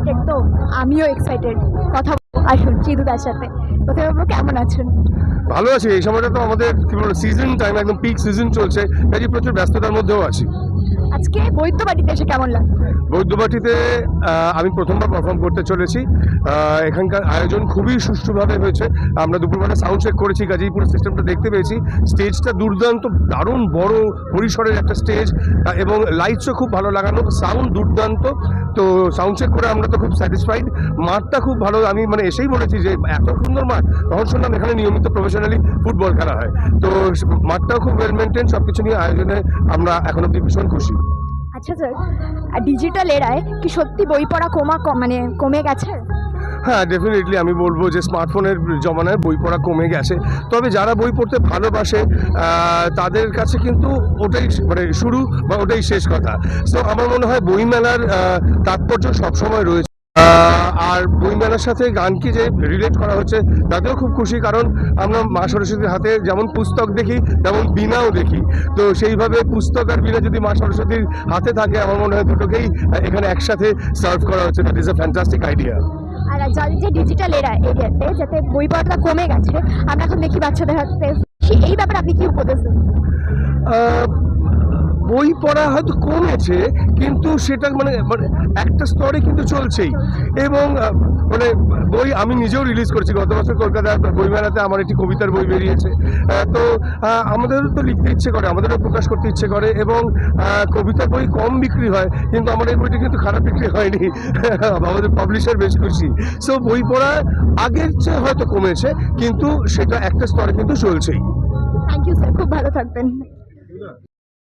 Excited তো আমিও excited কথা। আসুন চিদুদার সাথে। কোথায় বলব, কেমন আছেন? ভালো আছি। এই সময়টা তো আমাদের, কি বলব সিজন টাইম একদম পিক সিজন চলছে। কাজে প্রচুর ব্যস্ততার মধ্যেও আছি। আজকে বৈদ্যবাড়িতে এসে কেমন লাগছে? বৈদ্যবাটিতে আমি প্রথমবার পারফর্ম করতে চলেছি। এখানকার আয়োজন খুবই সুষ্ঠুভাবে হয়েছে। আমরা দুপুরবেলা সাউন্ড চেক করেছি কাজেই পুরো সিস্টেমটা দেখতে পেয়েছি। স্টেজটা দুর্দান্ত, দারুণ বড় পরিসরের একটা স্টেজ এবং লাইটসও খুব ভালো লাগানো সাউন্ড দুর্দান্ত। তো সাউন্ড চেক করে আমরা তো খুব স্যাটিসফাইড মাঠটা খুব ভালো, আমি মানে এসেই বলেছি যে এত সুন্দর মাঠ। তখন শুনলাম এখানে নিয়মিত প্রফেশনালি ফুটবল খেলা হয়। তো মাঠটাও খুব ওয়েল মেনটেন সব কিছু নিয়ে আয়োজনে আমরা এখন অব্দি ভীষণ খুশি। আচ্ছা স্যার ডিজিটাল এরায় কি সত্যি বই পড়া কমা মানে কমে গেছে? হ্যাঁ ডেফিনেটলি আমি বলব যে স্মার্টফোনের জমানায় বই পড়া কমে গেছে। তবে যারা বই পড়তে ভালোবাসে তাদের কাছে কিন্তু ওটাই মানে শুরু বা ওটাই শেষ কথা। তো আমার মনে হয় বইমেলার তাৎপর্য সবসময় রয়েছে। আর বইমেলার সাথে গানকে যে রিলেট করা হচ্ছে তাতেও খুব খুশি কারণ আমরা মা সরস্বতীর হাতে যেমন পুস্তক দেখি তেমন বীণাও দেখি। তো সেইভাবে পুস্তক আর বীণা যদি মা সরস্বতীর হাতে থাকে আমার মনে হয় দুটোকেই এখানে একসাথে সার্ভ করা হচ্ছে। That is a fantastic idea আর যাদের যে ডিজিটাল এরা এরিয়াতে যাতে বই পড়াটা কমে গেছে আমরা এখন দেখি বাচ্চাদের হাতে। এই ব্যাপারে আপনি কি উপদেশ দেবেন বই পড়া হয়তো কমেছে, কিন্তু সেটা মানে মানে একটা স্তরে কিন্তু চলছেই। এবং মানে বই আমি নিজেও রিলিজ করেছি। গত বছর কলকাতার বইমেলাতে আমার একটি কবিতার বই বেরিয়েছে। তো আমাদেরও তো লিখতে ইচ্ছে করে, আমাদেরও প্রকাশ করতে ইচ্ছে করে এবং কবিতা বই কম বিক্রি হয়, কিন্তু আমার এই বইটা কিন্তু খারাপ বিক্রি হয়নি। আমাদের পাবলিশার বেশ খুশি। সো বই পড়া আগের চেয়ে হয়তো কমেছে, কিন্তু সেটা একটা স্তরে কিন্তু চলছেই। থ্যাংক ইউ স্যার খুব ভালো থাকবেন।